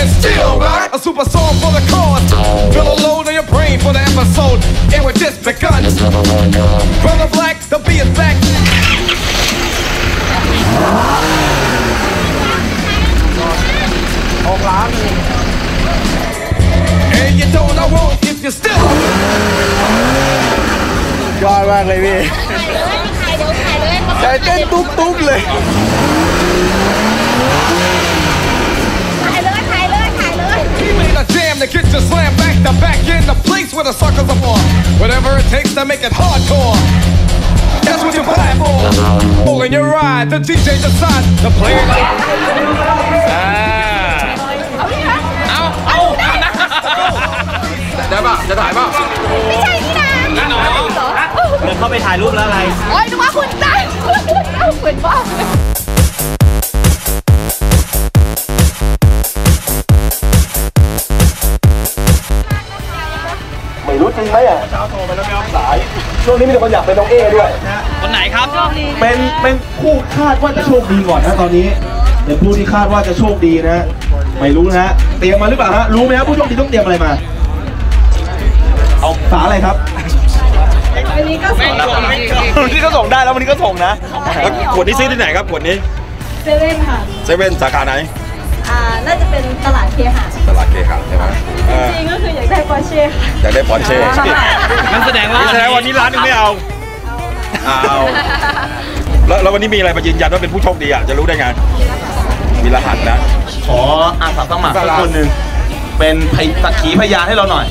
Superman still rock. A super song for the cause. Feel a load on your brain for the episode. And we're just begun. Brother Black, the B is back. And you don't know wrong if you're still. ยอดมากเลยพี่ ถ่ายเลยถ่ายเลย ใจเต้นตุ๊บตุ๊บเลย ถ่าย Whatever it takes to make it hardcore. That's what you buy for. Pulling your ride, the DJ decides to play it. ได้ป่ะจะถ่ายป่ะไม่ใช่นี่นะนั่นเหรอเดินเข้าไปถ่ายรูปแล้วอะไร โอ้ยนึกว่าคุณตายเอาเหมือนว่า รู้จริงไหมอะเช้าโทรไปแล้วไม่รับสาย ช่วงนี้มีแต่คนอยากเป็นน้องเอด้วย คนไหนครับเป็นเป็นผู้คาดว่าจะโชคดีก่อนนะตอนนี้เป็นผู้ที่คาดว่าจะโชคดีนะ ไม่รู้นะฮะเตรียมมาหรือเปล่าฮะรู้ไหมครับผู้โชคดีต้องเตรียมอะไรมาเอาฝาอะไรครับวันนี้ก็ส่งได้แล้ววันนี้ก็ส่งนะขวดนี้ซื้อที่ไหนครับขวดนี้เซเว่นค่ะเซเว่นสาขาไหน อ่า น่าจะเป็นตลาดเคหะ อยากได้ปอร์เช่งั้นแสดงว่าแสดงวันนี้ร้านหนึงไม่เอาเอาแล้วแล้ววันนี้มีอะไรมายืนยันว่าเป็นผู้โชคดีอะจะรู้ได้ไงมีรหัสนะขออาสาสมัครสักคนหนึ่งเป็นพยสักขีพยานให้เราหน่อย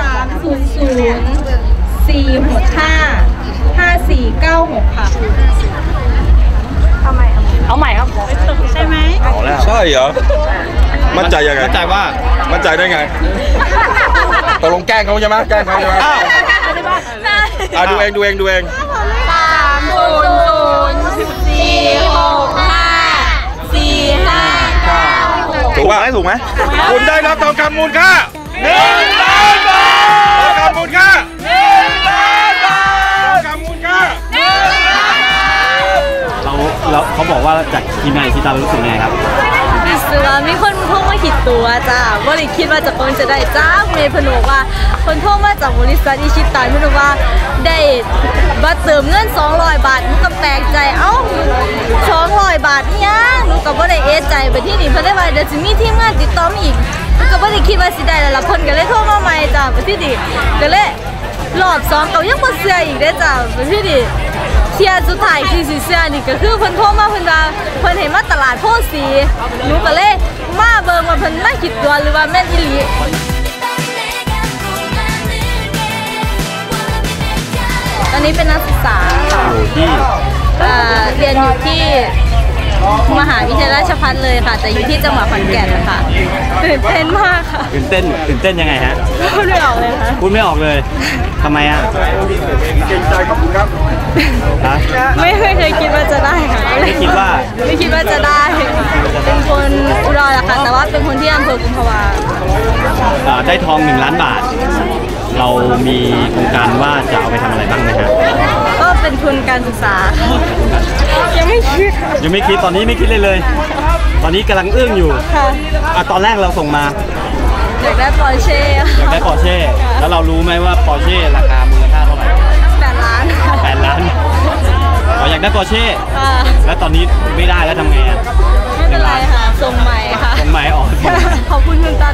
สามศูนย์ศูนย์สี่หกห้าห้าสี่เก้าหกค่ะเอาใหม่ครับใช่ไหมเอาแล้วใช่เหรอมั่นใจยังไงมั่นใจว่ามั่นใจได้ไง ตกลงแกล้งเขาใช่ไหมแกล้งเขาใช่ไหมอะดูเองดูเองดูเองสามศูนย์ศูนย์สี่หกห้าสี่ห้าเก้าหกถูกป่ะถูกไหมคุณได้รับทองคำมูลค่าหนึ่งล้านบาททองคำมูลค่าหนึ่งล้านบาททองคำมูลค่าเราเราเขาบอกว่าจากทีมงานที่ตามรู้สึกไงครับรู้สึกว่ามีคนโทรมา คิดตัวจ้าว่าเลยคิดว่าจะคงจะได้จ้าเมย์พนบอกว่าคนโทรมาจากบริษัทอิชิตันพนบอกว่าได้บัตรเติมเงิน200 บาทหนูก็แปลกใจเอ้า200 บาทนี่ยังหนูก็บ่ได้เอะใจไปที่นี่เพิ่นได้ว่าเดี๋ยวสิมีทีมงานติดต่อมาอีกหนูก็บ่ได้คิดว่าสิได้แล้วล่ะเพิ่นก็เลยโทรมาใหม่จ้าไปที่นี่ก็เลยรอบสองเขายังบ่เชื่ออีกเด้จ้าไปที่นี่เทียสุดท้ายที่สิเสื้อนี่ก็คือเพิ่นโทรมาเพิ่นว่าเพิ่นให้มาตลาดโพสีหนูก็เลย คิดตัวหรือว่าแม่นอีหลีตอนนี้เป็นนักศึกษาค่ะอยู่ที่เอ่อเรียนอยู่ที่ มหาวิทยาลัยราชภัฏเลยค่ะ แต่อยู่ที่จังหวัดขอนแก่นนะคะตื่นเต้นมากค่ะตื่นเต้นตื่นเต้นยังไงฮะพูดไม่ออกเลยค่ะพูดไม่ออกเลยทำไมอะเก่งใจขอบคุณครับฮะไม่ไม่เคยคิดว่าจะได้ค่ะไม่คิดว่าไม่คิดว่าจะได้ค่ะเป็นคนอุดรแหละค่ะแต่ว่าเป็นคนที่อำเภอกุมภาวาเอ่อได้ทองหนึ่งล้านบาท เรามีโครงการว่าจะเอาไปทำอะไรบ้างไหมฮะก็ เป็นทุนการศึกษา ยังไม่คิดค่ะยังไม่คิดตอนนี้ไม่คิดเลยเลย ตอนนี้กำลังอึ้งอยู่ค่ะอะตอนแรกเราส่งมาอยากได้ปอร์เช่อยากได้ปอร์เช่แล้วเรารู้ไหมว่าปอร์เช่ราคามูลค่าเท่าไหร่แปดล้านค่ะแปดล้านเราอยากได้ปอร์เช่ค่ะแล้วตอนนี้ไม่ได้แล้วทำไงอะไม่เป็นไรค่ะส่งใหม่ค่ะส่งใหม่ออกขอบคุณคุณตันมา